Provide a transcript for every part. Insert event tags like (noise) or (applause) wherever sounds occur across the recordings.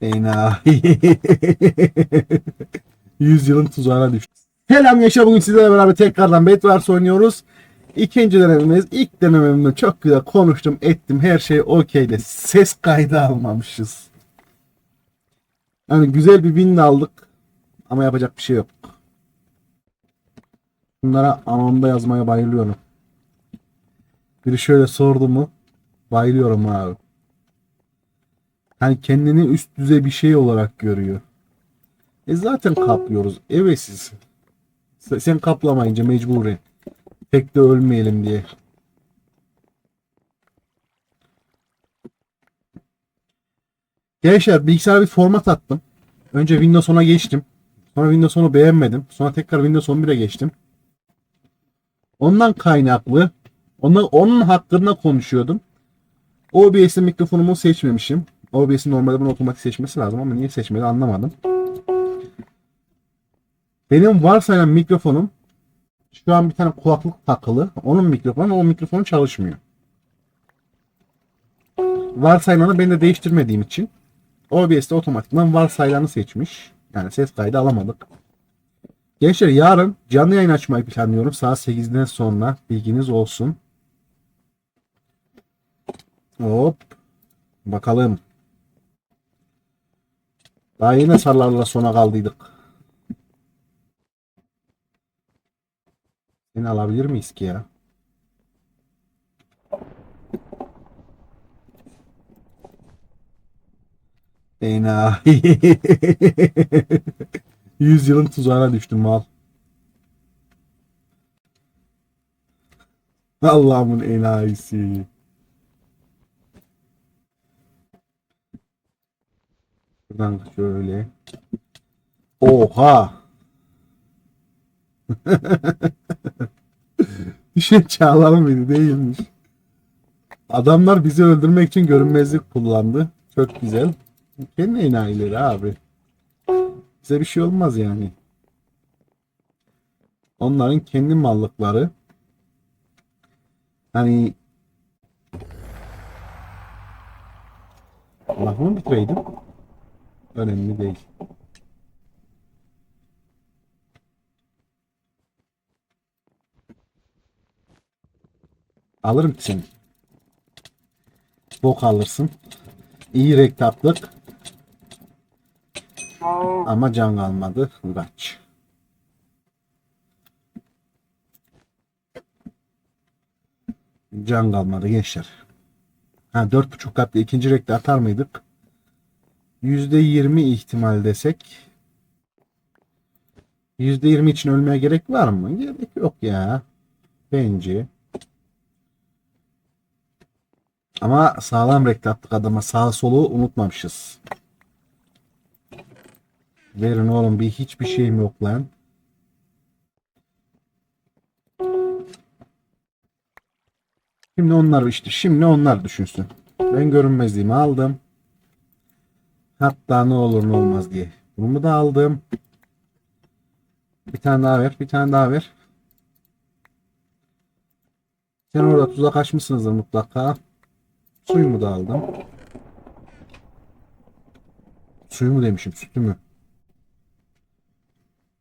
Enayi. (laughs) Yüzyılın tuzağına düştü. Selam Yaşa bugün sizlerle beraber tekrardan Bedwars oynuyoruz. İkinci denememiz. ilk denememde çok güzel konuştum ettim. Her şey okeydi. Ses kaydı almamışız. Yani güzel bir win aldık. Ama yapacak bir şey yok. Bunlara anonda yazmaya bayılıyorum. Biri şöyle sordu mu bayılıyorum abi. Hani kendini üst düzey bir şey olarak görüyor. E zaten kaplıyoruz. Evesiz. Sen sen kaplamayınca mecburen. Pek de ölmeyelim diye. Gençler bilgisayara bir format attım. Önce Windows 10'a geçtim. Sonra Windows 10'u beğenmedim. Sonra tekrar Windows 11'e geçtim. Ondan kaynaklı onun, onun hakkında konuşuyordum. OBS'in mikrofonumu seçmemişim. OBS'in normalde bunu otomatik seçmesi lazım ama niye seçmedi anlamadım. Benim varsayılan mikrofonum şu an bir tane kulaklık takılı. Onun mikrofonu, o mikrofon çalışmıyor. Varsayılanı ben de değiştirmediğim için OBS'de otomatikman varsayılanı seçmiş. Yani ses kaydı alamadık. Gençler yarın canlı yayın açmayı planlıyorum. Saat 8'den sonra bilginiz olsun. Hop. Bakalım. Daha yine sarılarla sona kaldıydık. Seni alabilir miyiz ki ya? Enayi. (laughs) Yüzyılın tuzağına düştüm mal. Allah'ımın enayisi. Buradan şöyle. Oha. (laughs) Düşen çağlar mıydı değilmiş. Adamlar bizi öldürmek için görünmezlik kullandı. Çok güzel. Kendi enayileri abi. Bize bir şey olmaz yani. Onların kendi mallıkları. Hani Lafımı bitireydim. Önemli değil. Alırım seni. Bok alırsın. İyi rektaplık. Ama can kalmadı. Kaç. Can kalmadı gençler. Ha dört buçuk katlı ikinci rekte atar mıydık? Yüzde yirmi ihtimal desek. Yüzde yirmi için ölmeye gerek var mı? Gerek yok ya. Bence. Ama sağlam rekte attık adama. Sağ solu unutmamışız. Verin oğlum bir hiçbir şeyim yok lan. Şimdi onlar işte şimdi onlar düşünsün. Ben görünmezliğimi aldım. Hatta ne olur ne olmaz diye. Bunu da aldım. Bir tane daha ver. Bir tane daha ver. Sen orada tuzak açmışsınızdır mutlaka. Suyumu da aldım. Suyumu demişim sütümü.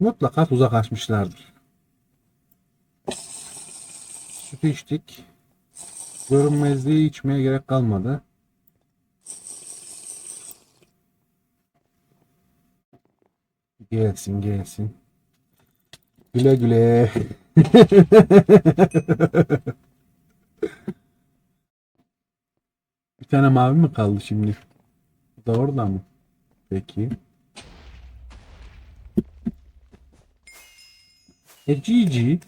Mutlaka tuzak açmışlardır. Sütü içtik. Görünmezliği içmeye gerek kalmadı. Gelsin gelsin. Güle güle. (laughs) Bir tane mavi mi kaldı şimdi? Bu da orada mı? Peki. E GG.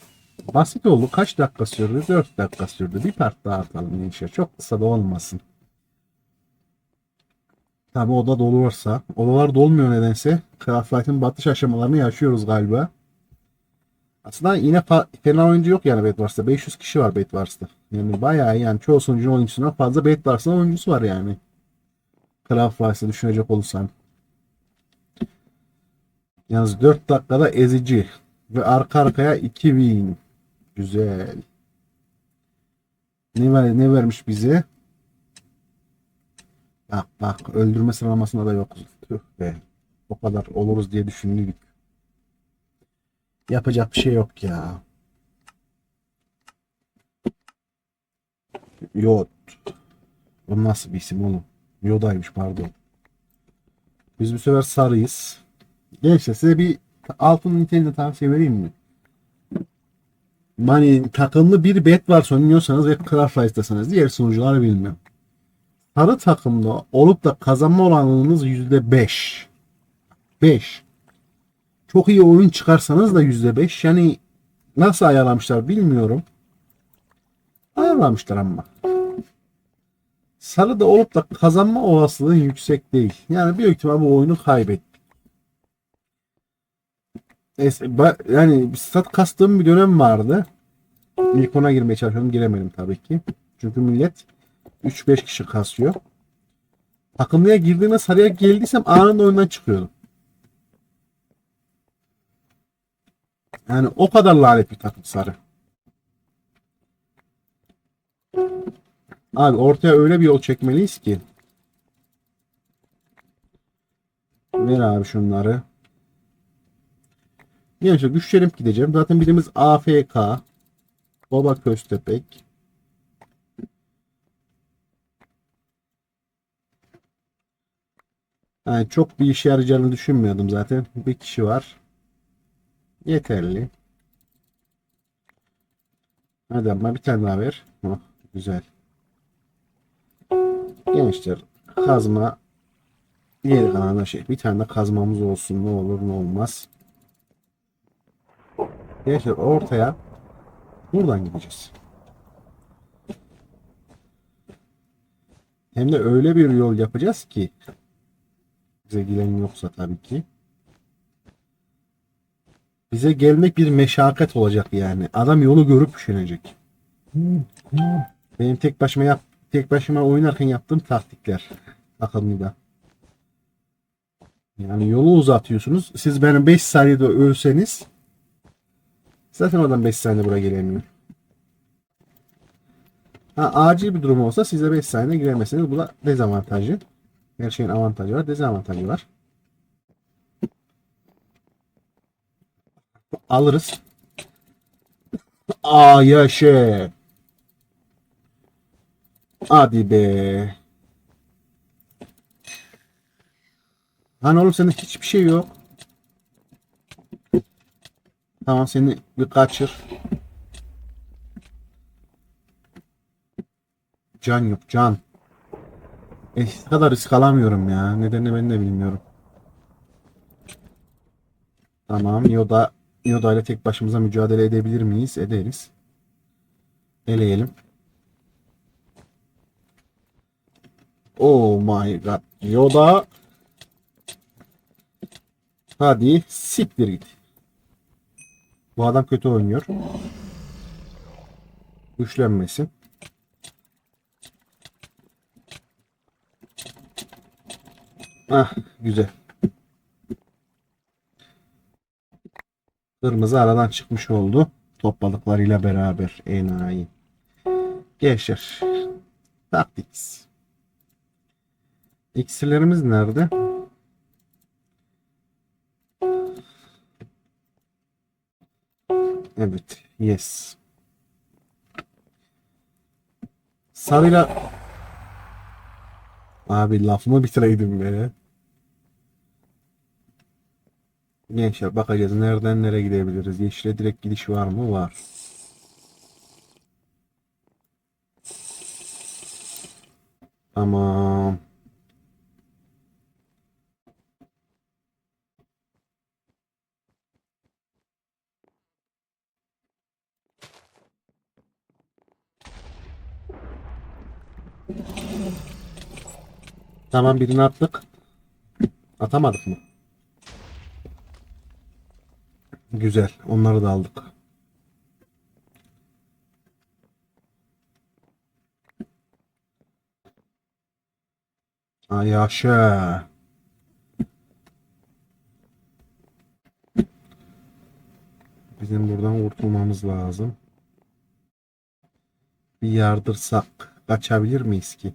Basit oldu. Kaç dakika sürdü? 4 dakika sürdü. Bir part daha atalım gençler. Çok kısa da olmasın. Tabi oda dolursa. Odalar dolmuyor nedense. Craftlight'ın batış aşamalarını yaşıyoruz galiba. Aslında yine fena oyuncu yok yani Bedwars'ta. 500 kişi var Bedwars'ta. Yani bayağı yani çoğu sunucunun oyuncusundan fazla Bedwars'ın oyuncusu var yani. Craftlight'ı düşünecek olursan. Yalnız 4 dakikada ezici. Ve arka arkaya 2000. Güzel. Ne, ver, ne vermiş bize? Bak bak öldürme sıralamasında da yokuz. Tüh be. O kadar oluruz diye düşündük. Yapacak bir şey yok ya. Yod. O nasıl bir isim oğlum? Yoda'ymış pardon. Biz bu sefer sarıyız. Gençler size bir altın niteliğinde tavsiye vereyim mi? Hani takımlı bir bet var oynuyorsanız ve Craft Rice'dasınız. Diğer sunucuları bilmiyorum. Sarı takımda olup da kazanma oranınız yüzde beş. Beş. Çok iyi oyun çıkarsanız da yüzde beş. Yani nasıl ayarlamışlar bilmiyorum. Ayarlamışlar ama. Sarı da olup da kazanma olasılığı yüksek değil. Yani büyük ihtimal bu oyunu kaybettik. Yani stat kastığım bir dönem vardı. İlk ona girmeye çalışıyordum. Giremedim tabii ki. Çünkü millet 3-5 kişi kasıyor. Takımlıya girdiğimde sarıya geldiysem anında oyundan çıkıyordum. Yani o kadar lanet bir takım sarı. Abi ortaya öyle bir yol çekmeliyiz ki. Ver abi şunları. Gençler güçlenip gideceğim. Zaten birimiz AFK. Baba Köstepek. Yani çok bir işe yarayacağını düşünmüyordum zaten. Bir kişi var. Yeterli. Hadi ama bir tane daha ver. Oh, güzel. Gençler kazma diğer kanalda şey bir tane de kazmamız olsun ne olur ne olmaz. Gençler ortaya buradan gideceğiz. Hem de öyle bir yol yapacağız ki bize gelen yoksa tabii ki. Bize gelmek bir meşakkat olacak yani. Adam yolu görüp düşünecek. Benim tek başıma yap tek başıma oynarken yaptığım taktikler. Akıllıda. Yani yolu uzatıyorsunuz. Siz benim 5 saniyede ölseniz zaten adam 5 saniye buraya gelemiyor. Ha, acil bir durum olsa size 5 saniye giremezsiniz. Bu da dezavantajı. Her şeyin avantajı var, dezavantajı var. Alırız. Aa yaşa. Hadi be. Hani oğlum sende hiçbir şey yok. Tamam seni bir kaçır. Can yok can. E, kadar risk alamıyorum ya. Nedenini ben de bilmiyorum. Tamam Yoda Yoda ile tek başımıza mücadele edebilir miyiz? Ederiz. Eleyelim. Oh my god. Yoda. Hadi siktir git. Bu adam kötü oynuyor. Güçlenmesin. Ah güzel. Kırmızı aradan çıkmış oldu. Top balıklarıyla beraber enayi. Gençler. Taktiks. İksirlerimiz nerede? Evet. Yes. Sarıyla Abi lafımı bitireydim be. Gençler bakacağız nereden nereye gidebiliriz. Yeşile direkt gidiş var mı? Var. Tamam. Tamam birini attık. Atamadık mı? Güzel. Onları da aldık. Ay yaşa. Bizim buradan kurtulmamız lazım. Bir yardırsak kaçabilir miyiz ki?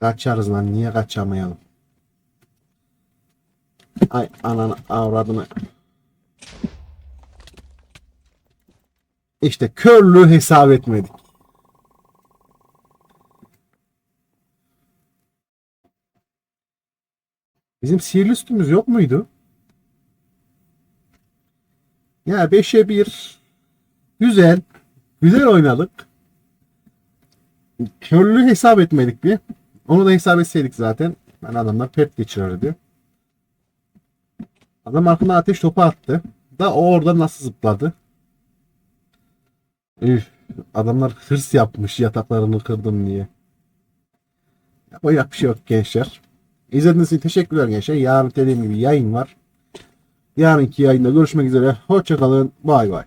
Kaçarız lan niye kaçamayalım? Ay ananı avradını. İşte körlüğü hesap etmedik. Bizim sihirli üstümüz yok muydu? Ya 5'e 1 güzel. Güzel oynadık. Körlüğü hesap etmedik bir. Onu da hesap etseydik zaten. Ben adamlar pert geçirirdi. Adam arkadan ateş topu attı. Da o orada nasıl zıpladı? Üf, adamlar hırs yapmış yataklarını kırdım diye. Yapacak bir şey yok gençler. İzlediğiniz için teşekkürler gençler. Yarın dediğim gibi yayın var. Yarınki yayında görüşmek üzere. Hoşçakalın. Bay bay.